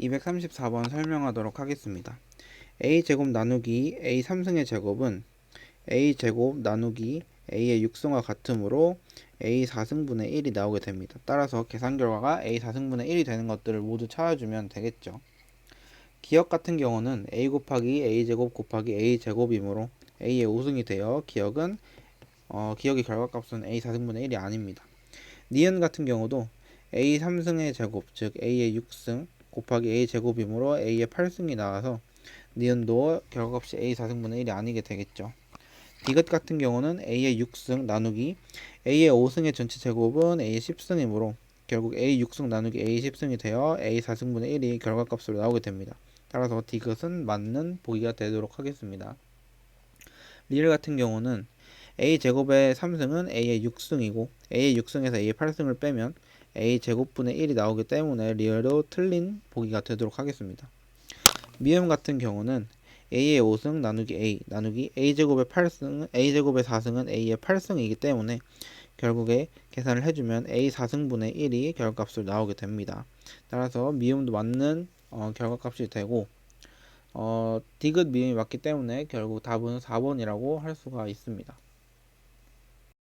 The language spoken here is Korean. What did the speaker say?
234번 설명하도록 하겠습니다. a제곱 나누기 a 3승의 제곱은 a제곱 나누기 a의 6승과 같으므로 a 4승분의 1이 나오게 됩니다. 따라서 계산 결과가 a 4승분의 1이 되는 것들을 모두 찾아주면 되겠죠. 기억 같은 경우는 a 곱하기 a제곱 곱하기 a제곱이므로 a의 5승이 되어 기억은 어, 기억의 결과값은 a 4승분의 1이 아닙니다. 니은 같은 경우도 a 3승의 제곱 즉 a의 6승 곱하기 a 제곱이므로 a의 8승이 나와서 니은도 결과값이 a 4승분의 1이 아니게 되겠죠. 디귿 같은 경우는 a의 6승 나누기 a의 5승의 전체 제곱은 a의 10승이므로 결국 a 6승 나누기 a 10승이 되어 a 4승분의 1이 결과값으로 나오게 됩니다. 따라서 디귿은 맞는 보기가 되도록 하겠습니다. 리을 같은 경우는 a 제곱의 3승은 a의 6승이고 a의 6승에서 a의 8승을 빼면 a 제곱분의 1이 나오기 때문에 리을도 틀린 보기가 되도록 하겠습니다. 미음 같은 경우는 a의 5승 나누기 a 나누기 a 제곱의 8승 a 제곱의 4승은 a의 8승이기 때문에 결국에 계산을 해주면 a 4승분의 1이 결과값으로 나오게 됩니다. 따라서 미음도 맞는 어, 결과값이 되고 어, 디귿 미음이 맞기 때문에 결국 답은 4번이라고 할 수가 있습니다.